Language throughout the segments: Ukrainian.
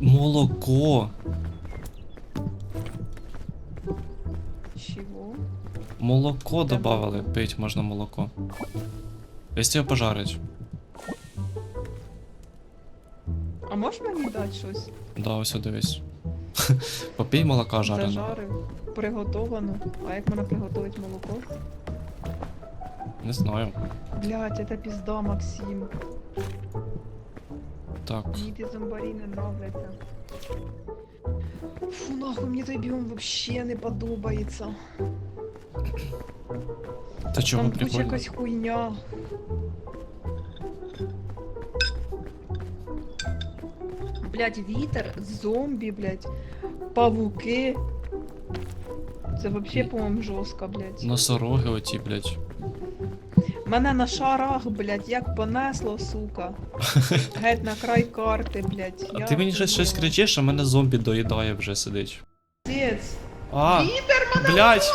Молоко. Чего? Молоко добавили. Пить можна молоко. Якщо його пожарить. А можеш мені дати щось? Да, ось дивись. Попій молока жареного. Зажарив, приготовано. А як мене приготувати молоко? Не знаю. Блять, это пизда, Максим. Так. Мені ті зомбарі не нравляться. Фу, нахуй, мені той біом вообще не подобається. Та чого Там куча прикольно? якась хуйня. Блять, вітер, зомбі, блять, павуки. Це вообще, по-моєму, жорстко, блять. Носороги оті, блядь. Мене на шарах, блять, як понесло, сука. Геть на край карти, блять. А ти мені щось щось кричиш, а мене зомбі доїдає вже сидить. Пиздец. А, Вітер мене блядь!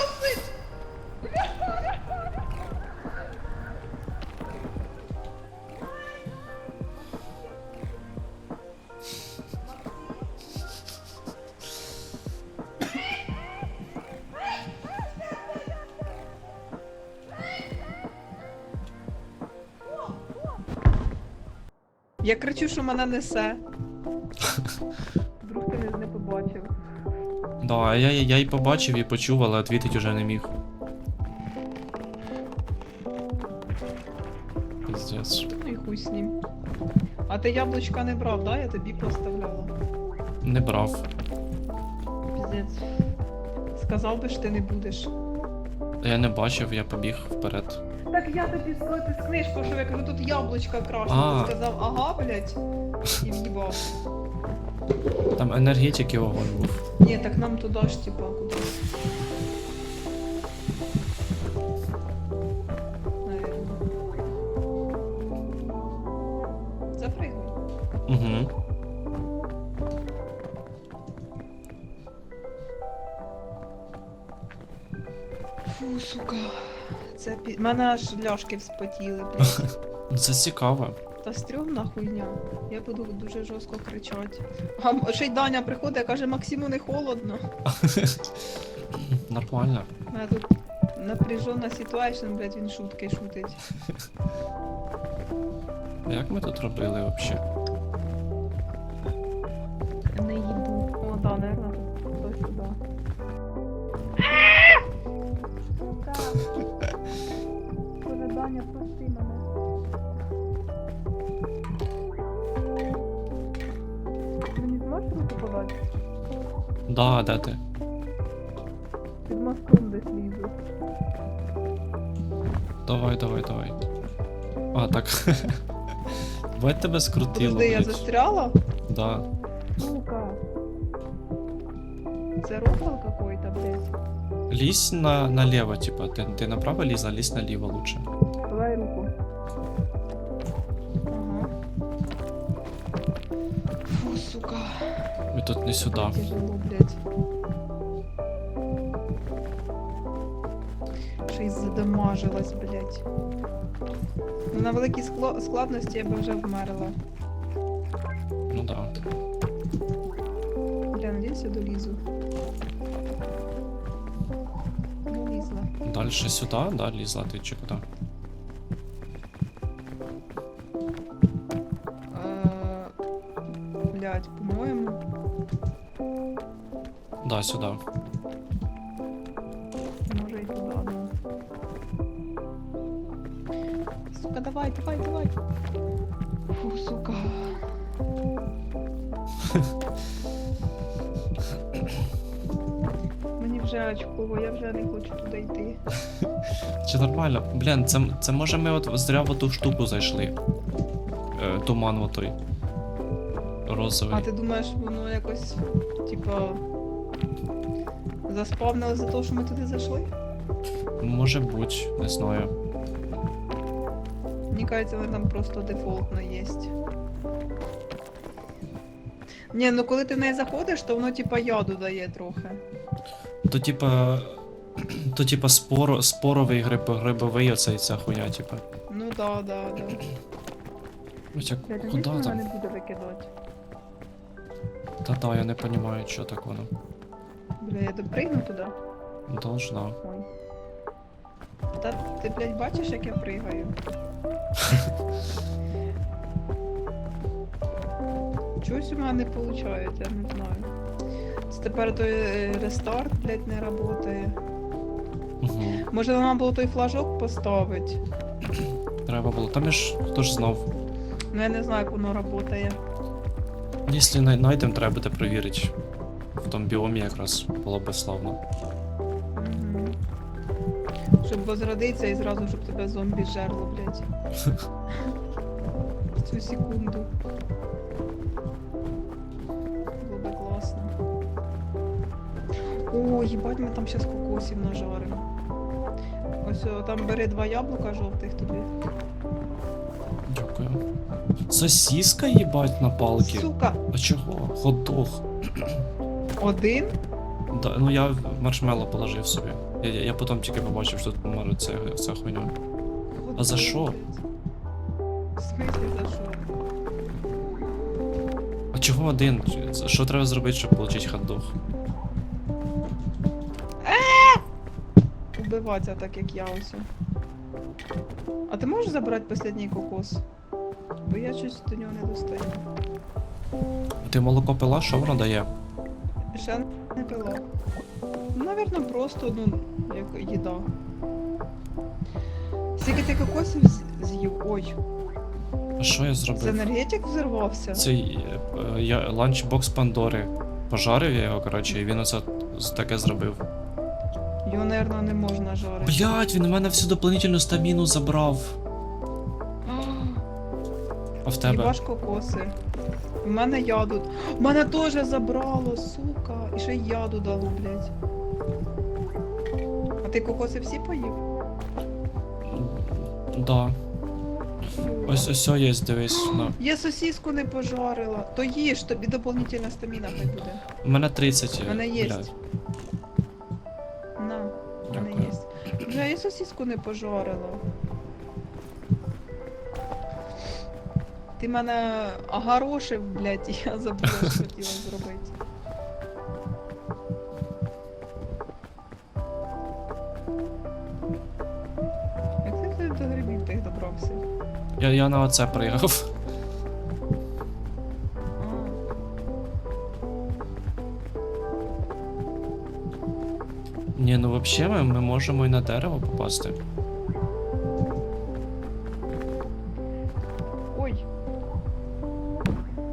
Я кричу, що мене несе. Вдруг ти не, не побачив. Да, я, я, я й побачив і почув, але відвітить уже не міг. Пиздец. Ну і хуй з ним. А ти яблучка не брав, да? Я тобі поставляла. Не брав. Піздець. Сказав би ж ти не будеш. Я не бачив, я побіг вперед. Так я тобі з книжку, що я кажу, тут яблучка краще. А. Ти сказав, ага, блядь, і в'їбав. Там енергетик і вогонь був. Ні, так нам туди ж, типа, куди. Наверно. Запригуй. Угу. Фу, сука. Це пі... Мене аж ляшки вспотіли, блядь. Ну, Це цікаво. Та стрьомна хуйня. Я буду дуже жорстко кричати. А ще й Даня приходить, каже, Максиму не холодно. Нормально. У мене тут напряжена ситуація, блядь, він шутки шутить. А Як ми тут робили взагалі? Не їбу. О, да, наверное, тут сюди. Даня, прости мене. Ти мені зможеш руку подати? Да, де ти? Під мостом десь лізу. Давай, давай, давай. А, так. Давай тебе скрутило. Подожди, я блядь. застряла? Да. Сука. Це рофл какой-то, блядь. Лізь на, налево, типа. Ти, ти направо лізь, а лізь наліво лучше. Давай руку. Фу, сука. І тут не сюди. Тяжело, блядь. Ще й задамажилась, блядь. Ну, на великій скло- складності я би вже вмерла. Ну да. Бля, надіюсь, я долізу. Долізла. Дальше сюди, да, лізла ти чи куди? Е, Блядь, по-моєму. Да, сюди. Може і туди, ну. Сука, давай, давай, давай. Фу, сука. вже очково, я вже не хочу туди йти. Чи нормально? Блін, це, це може ми от зря в ту штуку зайшли. Е, туман отой. Розовий. А ти думаєш, воно якось, типа. Заспавнило за те, що ми туди зайшли? Може бути, не знаю. Мені кажеться, воно там просто дефолтно є. Ні, ну коли ти в неї заходиш, то воно типа яду дає трохи. То типа. То типа споро, споровий гриб, грибовий оцей ця хуйня, типа. Ну да, да, да. Як Блядь, куди там? не буде викидати. Та-та, я не розумію, що так воно. Бля, я допригну туди. Должна. Ой. Та ти, блядь, бачиш, як я пригаю? Чогось у мене не виходить, я не знаю. Тепер той е, рестарт, блядь, не працює. Угу. Може нам було той флажок поставити? Треба було. Там я ж хто ж знав. Ну я не знаю, як воно працює. Якщо знайдемо, треба буде перевірити. В тому біомі якраз було би славно. Угу. Щоб возродитися і зразу, щоб тебе зомбі жерло, блядь. В цю секунду. О, їбать, ми там зараз кокосів нажаримо. Ось о, там бери два яблука жовтих тобі. Дякую. Сосіска їбать на палки. Сука, А чого? Хот-дог. один? Да, ну я маршмелло положив собі. Я, я, я потім тільки побачив, що тут може це, ця хуйня. А за що? В смислі за що? А чого один? Що треба зробити, щоб отримати хот-дог? Убиватися так, як я ось. А ти можеш забрати останній кокос? Бо я щось до нього не достаю. Ти молоко пила, що воно дає? Ще не пила. Ну, Навірно, просто, ну, як їда. Скільки ти кокосів з'їв? Ой, А що я зробив? це енергетик взорвався? Цей е, я ланчбокс Пандори. Пожарив я його, коротше, і він оце таке зробив. Його, напевно, не можна жарити. Блять, він у мене всю дополнительну стаміну забрав. А в тебе? Їбаш кокоси. У мене яду. У мене теж забрало, сука. І ще й яду дало, блядь. А ти кокоси всі поїв? Да. Ось ось о є, дивись. На. Я сосиску не пожарила. То їж, тобі дополнительна стаміна хай буде. У мене 30. У мене є. блядь. Сосиску не пожарила. Ти мене огорошив, блядь, і я забула, що хотіла зробити. Як ти до грибів тих добрався? Я, я на оце пригав. Взагалі ми, можемо і на дерево попасти. Ой.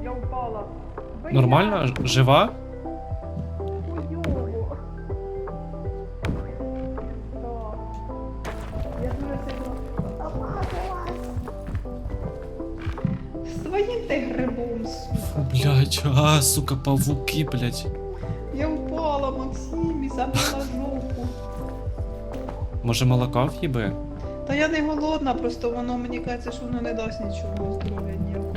Я упала. Блядь. Нормально? Жива? Своїм ти грибом, сука. Блять, а, сука, павуки, блять. Може молока в'їби? Та я не голодна, просто воно мені кажеться, що воно не дасть нічого здоров'я ніякого.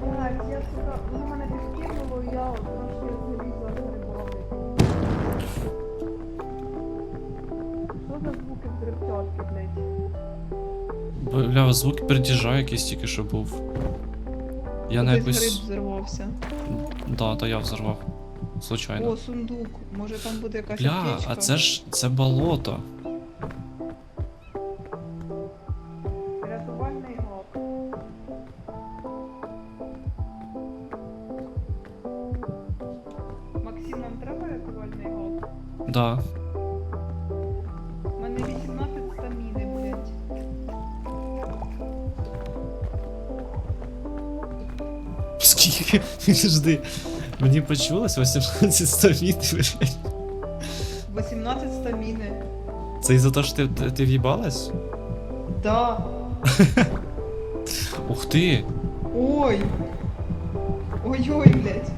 Блядь, я сука, воно мене підкинуло, і я трошки злізла з грибами. Що за звуки блядь? Бля, звук передіжа якийсь тільки що був. Я на Десь гриб взорвався. Да, то я взорвав. Случайно. О, сундук. Може там буде якась Бля, аптечка? а це ж це болото. Рятувальний гак. Максим, нам треба рятувальний гак? Да. У мене 18 стаміни, блядь. Скільки? Жди. Мені почулось 18 стамін, блядь. 18 стаміни. Це із-за того, що ти, ти, ти в'їбалась? Да. Ух ти! Ой. Ой-ой, блядь.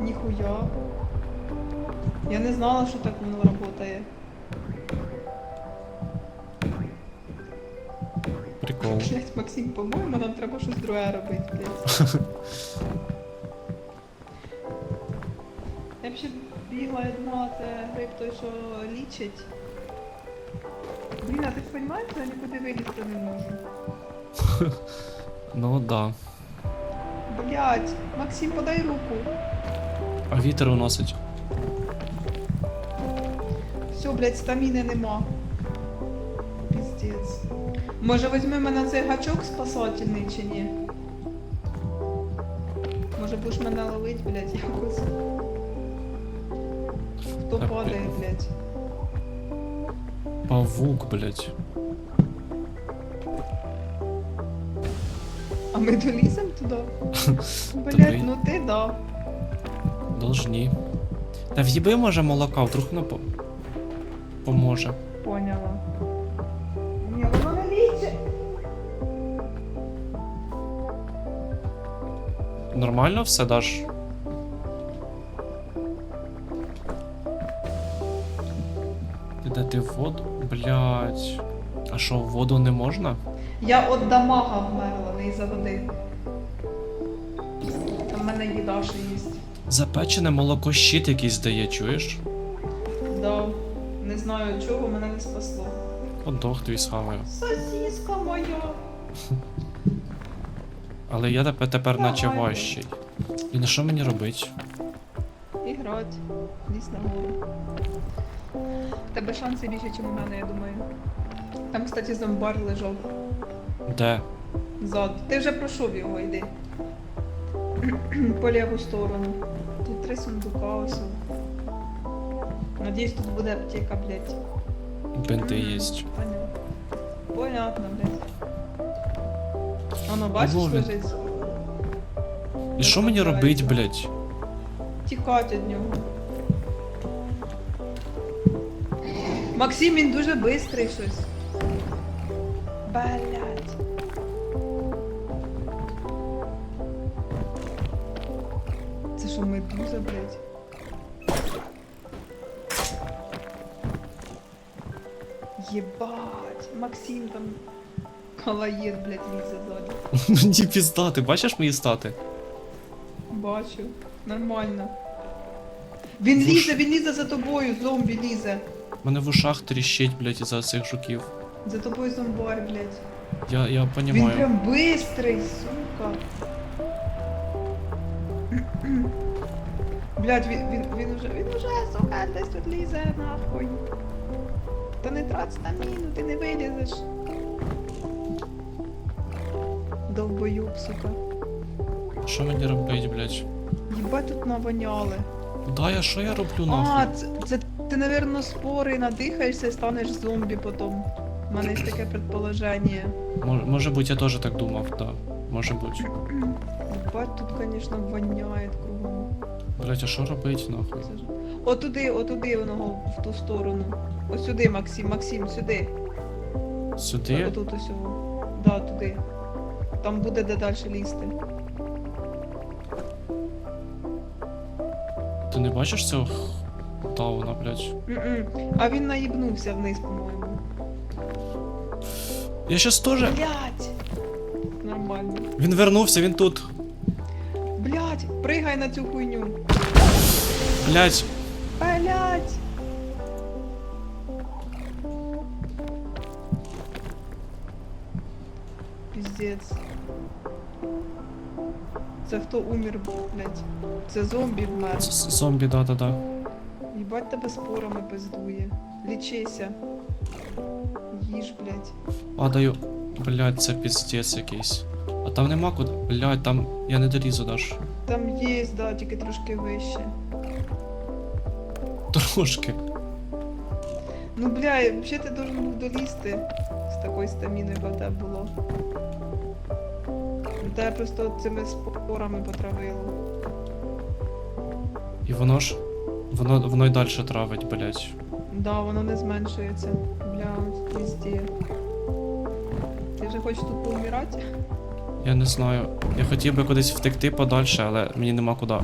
Ніхуя. Я не знала, що так воно работає. Прикол. Блять, Максим, по-моєму, нам треба щось друге робити, блять. Я б ще бігла і думала, це гриб той, що лічить. Блін, а ти ж розумієш, що я нікуди вилізти не можу. Ну да. Блять, Максим, подай руку. А вітер уносить. Все, блядь, стаміни нема. Піздець. Може візьми мене цей гачок спасательний чи ні? Може будеш мене ловить, блядь, якось. Хто Так, падає, блядь? Павук, блядь. А ми долізем туди? Блядь, ну ти да. Должні. Та в'їби може молока, вдруг воно по... поможе. Поняла. Нормально все даш? Ти де ти в воду? Блять. А що, в воду не можна? Я от дамага вмерла, не із-за води. Там в мене їда ще є. Запечене молоко щит якийсь дає, чуєш? Да. Не знаю чого, мене не спасло. Подох твій схаваю. Сосиска моя. Але я тепер, тепер наче важчий. І на що мені робить? Іграть. Лізь на. Тебе шанси більше, ніж у мене, я думаю. Там, кстати, зомбар лежав Де? ззаду. Ти вже пройшов його, йди. По ліву сторону. Тут три сундука ось. Надіюсь, тут буде аптека, блядь. Мгм, єсть. Понятно. Понятно, блядь. Воно бачиш лежить? І що мені робить, блять? Тікать від нього. Максим, він дуже бистрий щось. Блять. Це що, медуза, блять? Єбать, Максим там калаєт, блять, лізе ззаді. Мені пізда, ти бачиш мої стати? Бачу, нормально. Він Вуш- лізе, він лізе за тобою, зомбі лізе. Мене в ушах тріщить, блять, із-за цих жуків. За тобою зомбар, блядь. Я, я Він прям бистрий, сука. Блядь, він, він, він уже, він уже, сука, десь тут лізе, нахуй. Та не трать стаміну, ти не вилізеш. Довбоюб, сука. Що мені робить, блять? Їбать тут навоняли. Да, я що я роблю А, це, це ти, напевно, спори надихаєшся і станеш зомбі потім. У мене є таке предположення. Мож, може бути, я теж так думав, да. Може бути. Бать, тут, конечно, воняє кругом. Блять, а що робить нахуй? Це ж- Отуди, отуди воно в ту сторону. Ось сюди, Максим, Максим, сюди. Сюди? Отут усього. Да, туди. Там буде де далі лізти. Ти не бачиш цього тауна, блять? М-м. А він наїбнувся вниз, по-моєму. Я щас теж. Блять! Нормально. Він вернувся, він тут. Блять, пригай на цю хуйню. Блять. Піздець. Це хто умер, блять? Це зомбі вмер. з- Зомбі, да-да-да. Їбать тебе спорами пиздує. Лічися. Їж, блять. Падаю. Блять, це піздець якийсь. А там нема куди. Блять, там я не долізу даш. Там є, да, тільки трошки вище. Трошки. Ну бля, взагалі ти должен був долізти з такою стаміною, яка в тебе було. Тебе просто цими спорами потравило. І воно ж. Воно, воно й далі травить, блять. Да, воно не зменшується. Бля, пізді. Ти вже хочеш тут поумирати? Я не знаю. Я хотів би кудись втекти подальше, але мені нема куди.